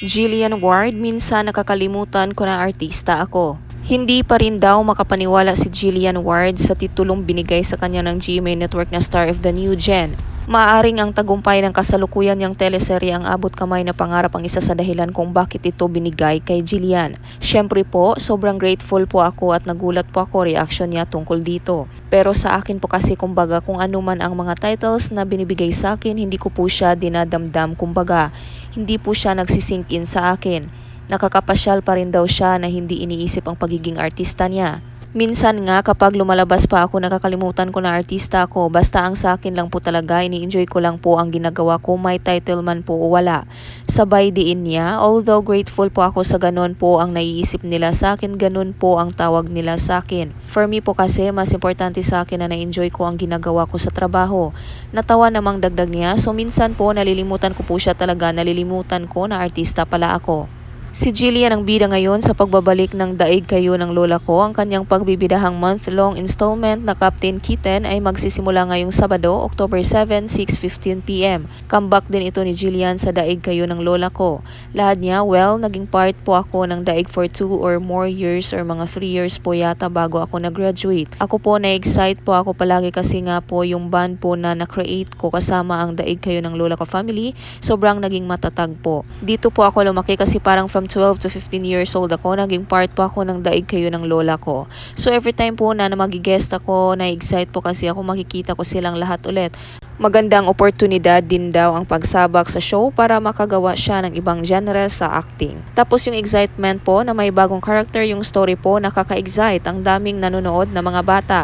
Jillian Ward, minsan nakakalimutan ko na artista ako. Hindi pa rin daw makapaniwala si Jillian Ward sa titulong binigay sa kanya ng GMA Network na Star of the New Gen. Maaring ang tagumpay ng kasalukuyan niyang teleserye ang abot kamay na pangarap ang isa sa dahilan kung bakit ito binigay kay Jillian. Siyempre po, sobrang grateful po ako at nagulat po ako reaction niya tungkol dito. Pero sa akin po kasi kumbaga kung ano man ang mga titles na binibigay sa akin, hindi ko po siya dinadamdam kumbaga. Hindi po siya nagsisink in sa akin. Nakakapasyal pa rin daw siya na hindi iniisip ang pagiging artista niya. Minsan nga kapag lumalabas pa ako nakakalimutan ko na artista ako basta ang sa akin lang po talaga ini-enjoy ko lang po ang ginagawa ko may title man po o wala. Sabay diin niya although grateful po ako sa ganun po ang naiisip nila sa akin ganun po ang tawag nila sa akin. For me po kasi mas importante sa akin na na-enjoy ko ang ginagawa ko sa trabaho. Natawa namang dagdag niya so minsan po nalilimutan ko po siya talaga nalilimutan ko na artista pala ako. Si Jillian ang bida ngayon sa pagbabalik ng Daig Kayo ng Lola ko. Ang kanyang pagbibidahang month-long installment na Captain Kitten ay magsisimula ngayong Sabado, October 7, 6.15pm. Comeback din ito ni Jillian sa Daig Kayo ng Lola ko. Lahat niya, well, naging part po ako ng Daig for 2 or more years or mga 3 years po yata bago ako nag-graduate. Ako po na-excite po ako palagi kasi nga po yung band po na na-create ko kasama ang Daig Kayo ng Lola ko family, sobrang naging matatag po. Dito po ako lumaki kasi parang from 12 to 15 years old ako, naging part po ako ng daig kayo ng lola ko. So every time po na, na mag-guest ako, na-excite po kasi ako makikita ko silang lahat ulit. Magandang oportunidad din daw ang pagsabak sa show para makagawa siya ng ibang genre sa acting. Tapos yung excitement po na may bagong character yung story po nakaka-excite ang daming nanonood na mga bata.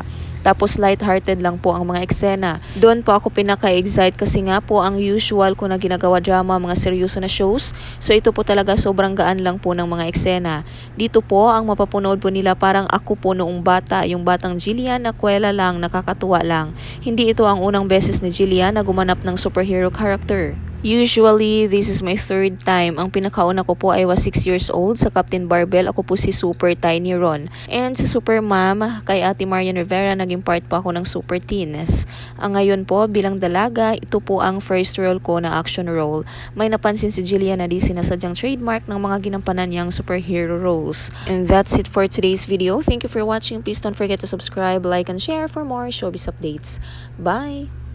Tapos light-hearted lang po ang mga eksena. Doon po ako pinaka-excite kasi nga po ang usual ko na ginagawa drama, mga seryoso na shows. So ito po talaga sobrang gaan lang po ng mga eksena. Dito po ang mapapunood po nila parang ako po noong bata, yung batang Jillian na kwela lang, nakakatuwa lang. Hindi ito ang unang beses ni Jillian na gumanap ng superhero character. Usually, this is my third time. Ang pinakauna ko po ay was 6 years old sa Captain Barbell. Ako po si Super Tiny Ron. And sa Super Mom, kay Ate Marian Rivera, naging part po ako ng Super Teens. Ang ngayon po, bilang dalaga, ito po ang first role ko na action role. May napansin si Jillian na di sinasadyang trademark ng mga ginampanan niyang superhero roles. And that's it for today's video. Thank you for watching. Please don't forget to subscribe, like, and share for more showbiz updates. Bye!